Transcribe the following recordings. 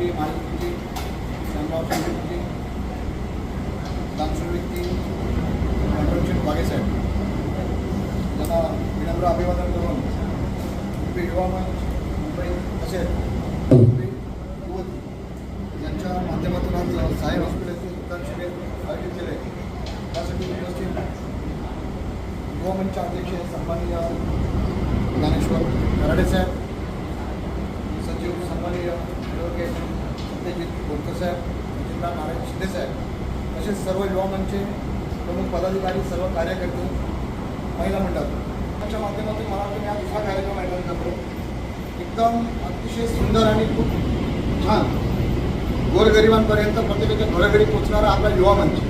व्यक्ती माहिती श्यामराव व्यक्ती दानशूर व्यक्ती मनोरंजन बागेसाहेब त्यांना विनम्र अभिवादन करून मुंबई युवा मुंबई तसेच मुंबई यांच्या माध्यमातून आज साहेब हॉस्पिटलचे उत्तर शिबिर आयोजित केले. त्यासाठी उपस्थित युवा मंचचे अध्यक्ष सन्माननीय ज्ञानेश्वर कराडे साहेब सचिव सन्माननीय ॲडव्होकेट सत्यजित बोरकर साहेब जिल्हा महाराज शिंदे साहेब तसेच सर्व युवा मंचचे प्रमुख पदाधिकारी सर्व कार्यकर्ते महिला मंडळ. त्याच्या माध्यमातून मला वाटतं मी हा दुसरा कार्यक्रम आयोजन करतो. एकदम अतिशय सुंदर आणि खूप छान गोरगरिबांपर्यंत प्रत्येकाच्या घरोघरी पोचणारा आपला युवा मंच.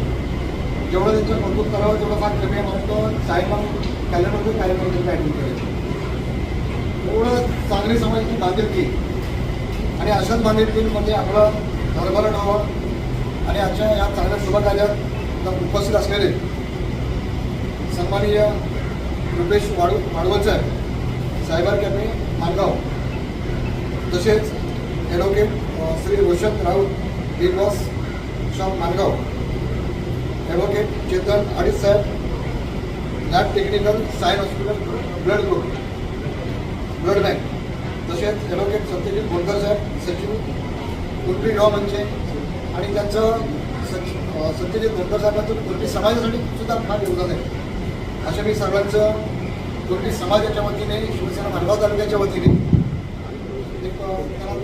जेवढं त्यांचं कौतुक करावं तेवढं फार कमी म्हणतो मला वाटतं साहेबांना कॅलेंडरचं कार्यक्रम ॲडमिट करायचं एवढं चांगली समाजाची बांधिलकी आणि अशाच बांधिलकीमध्ये म्हणजे आपलं भरभराट व्हावं आणि आजच्या या चांगल्या शुभकार्यात उपस्थित असलेले सन्माननीय रुपेश वाढू वाढवत सायबर कॅफे मालगाव तसेच advocate Shri Roshan Raut big boss shop Malgaon advocate Chetan अडीच साहेब lab technical science hospital blood group blood bank तसेच ॲडव्होकेट सत्यजित बोलकर साहेब सचिव कुलपी गाव म्हणजे आणि त्यांचं सच सत्यजित बोलकर साहेबांचं कुलपी समाजासाठी सुद्धा फार योगदान आहे. अशा मी सर्वांचं कुलपी समाजाच्या वतीने शिवसेना मालगाव तालुक्याच्या वतीने एक त्यांना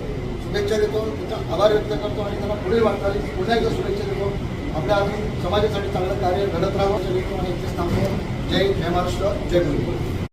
शुभेच्छा देतो. त्यांचा आभार व्यक्त करतो आणि त्यांना पुढील वाटचाली पुन्हा एकदा शुभेच्छा देतो. आपल्या आम्ही समाजासाठी चांगलं कार्य घडत राहावं असं देतो आणि इथेच थांबतो जय जय महाराष्ट्र जय गुरु